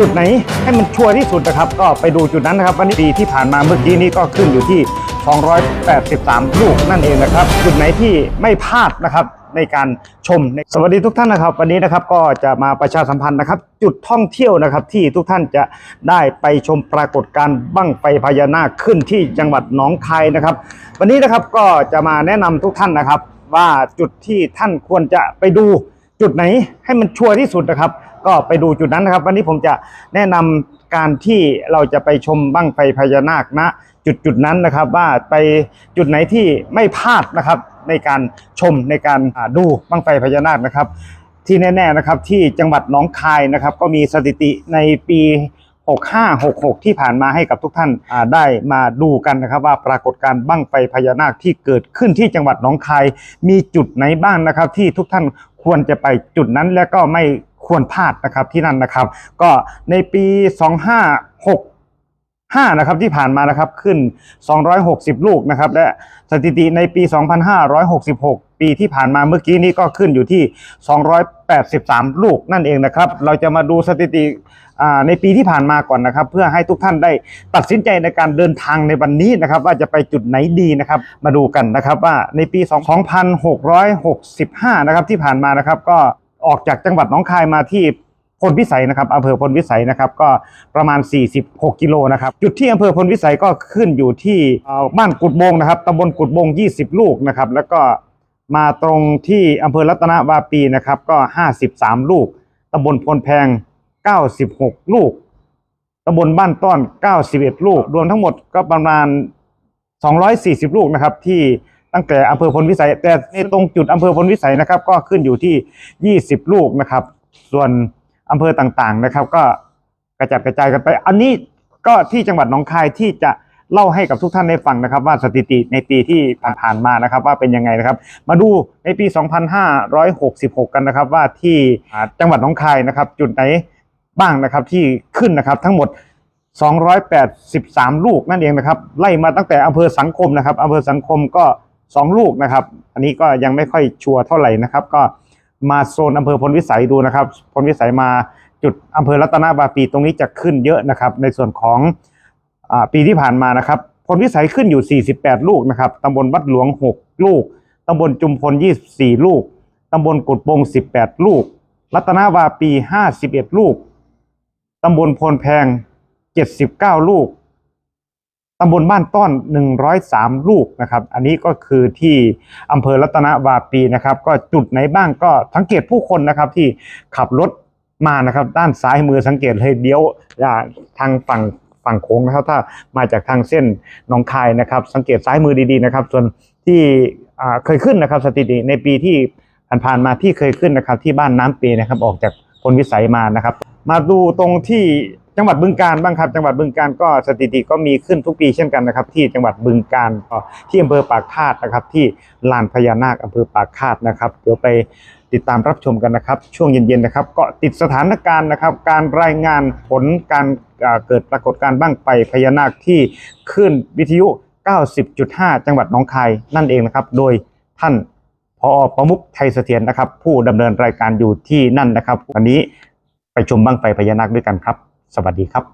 จุดไหนให้มันชัวร์ที่สุดนะครับ ก็ไปดูจุดนั้นนะครับ วันนี้ปีที่ผ่านมาเมื่อกี้นี้ก็ขึ้นอยู่ที่ 283 ลูกนั่นเองนะครับ จุดไหนที่ไม่พลาดนะครับในการชม สวัสดีทุกท่านนะครับ วันนี้นะครับก็จะมาประชาสัมพันธ์นะครับ จุดท่องเที่ยวนะครับ ที่ทุกท่านจะได้ไปชมปรากฏการณ์บั้งไฟพญานาคขึ้นที่จังหวัดหนองคายนะครับ วันนี้นะครับก็จะมาแนะนำทุกท่านนะครับ ว่าจุดที่ท่านควรจะไปดู จุดไหนให้มันชัวร์ที่สุดนะครับ ก็ไปดูจุดนั้นนะครับ วันนี้ผมจะแนะนำการที่เราจะไปชมบั้งไฟพญานาคณจุดจุดนั้นนะครับ ว่าไปจุดไหนที่ไม่พลาดนะครับ ในการชมในการดูบั้งไฟพญานาคนะครับ ที่แน่ ๆนะครับที่จังหวัดหนองคายนะครับ ก็มีสถิติในปี 6566 ที่ผ่านมาให้กับทุกท่านได้มาดูกันนะครับว่าปรากฏการณ์บั้งไฟพญานาคที่เกิดขึ้นที่จังหวัดหนองคาย มีจุดไหนบ้างนะครับ ที่ทุกท่านควรจะไปจุดนั้นและก็ไม่ควรพลาดนะครับที่นั่นนะครับ ก็ในปี 256 5 นะครับที่ผ่านมานะครับขึ้น 260 ลูกนะครับและสถิติในปี 2566 ปีที่ผ่านมาเมื่อกี้นี้ก็ขึ้นอยู่ที่ 283 ลูกนั่นเองนะครับ เราจะมาดูสถิติในปีที่ผ่านมาก่อนนะครับ เพื่อให้ทุกท่านได้ตัดสินใจในการเดินทางในวันนี้นะครับ ว่าจะไปจุดไหนดีนะครับ มาดูกันนะครับว่าในปี 2665 นะครับที่ผ่านมานะครับ ก็ออกจากจังหวัดหนองคายมาที่ พลวิสัยนะครับอำเภอพลวิสัยนะครับก็ประมาณ 46 กิโลนะครับจุดที่อำเภอพลวิสัยก็ขึ้นอยู่ที่บ้านกุดบงนะครับตำบลกุดบง 20 ลูกนะครับแล้วก็มาตรงที่อำเภอรัตนวาปีนะครับก็ 53 ลูกตำบลพลแพง 96 ลูกตำบลบ้านต้อน 91 ลูก รวมทั้งหมดก็ประมาณ 240 ลูกนะครับที่ตั้งแต่อำเภอพลวิสัย แต่ในตรงจุดอำเภอพลวิสัยนะครับ ก็ขึ้นอยู่ที่ 20 ลูกนะครับ ส่วน อำเภอต่างๆนะครับ ก็กระจัดกระจายกันไป อันนี้ก็ที่จังหวัดหนองคายที่จะเล่าให้กับทุกท่านได้ฟังนะครับ ว่าสถิติในปีที่ผ่านๆมานะครับ ว่าเป็นยังไงนะครับ มาดูในปี 2566 กันนะครับ ว่าที่จังหวัดหนองคายนะครับ จุดไหนบ้างนะครับที่ขึ้นนะครับทั้งหมด 283 ลูกนั่นเองนะครับ ไล่มาตั้งแต่อำเภอสังคมนะครับอำเภอสังคมก็ 2 ลูกนะครับ อันนี้ก็ยังไม่ค่อยชัวร์เท่าไหร่นะครับ ก็ มาโซนอำเภอพลวิสัยดูนะครับ พลวิสัยมาจุดอำเภอรัตนบาปีตรงนี้จะขึ้นเยอะนะครับ ในส่วนของอปีที่ผ่านมานะครับ พลวิสัยขึ้นอยู่ 48 ลูกนะครับตำบลวัดหลวง 6 ลูกตำบลจุมพล 24 ลูกตำบลกุดบง18 ลูก รัตนวาปี 51 ลูกตำบลพลแพง 79 ลูก ตำบลบ้านต้อน 103 ลูกนะครับ อันนี้ก็คือที่อำเภอรัตนวาปีนะครับ ก็จุดไหนบ้างก็สังเกตผู้คนนะครับที่ขับรถมานะครับ ด้านซ้ายมือสังเกตเลยเดี๋ยวทางฝั่งฝั่งโค้งนะครับ ถ้ามาจากทางเส้นหนองคายนะครับ สังเกตซ้ายมือดีๆนะครับ ส่วนที่เคยขึ้นนะครับ สถิติในปีที่ผ่านๆมาที่เคยขึ้นนะครับ ที่บ้านน้ำเปนะครับออกจากพลวิสัยมานะครับ มาดูตรงที่ จังหวัดบึงการบ้างครับ จังหวัดบึงการก็สถิติก็มีขึ้นทุกปีเช่นกันนะครับ ที่จังหวัดบึงการที่อำเภอปากคาดนะครับ ที่ลานพญานาคอำเภอปากคาดนะครับเดี๋ยวไปติดตามรับชมกันนะครับ ช่วงเย็นๆนะครับเก็ติดสถานการณ์นะครับ การรายงานผลการเกิดปรากฏการณ์บ้างไฟพญานาคที่ขึ้นวิทยุ 90.5 จังหวัดหนองคายนั่นเองนะครับ โดยท่านพอประมุขไทยเสถียรนะครับ ผู้ดำเนินรายการอยู่ที่นั่นนะครับ วันนี้ไปชมบ้างไฟพญานาคด้วยกันครับ สวัสดีครับ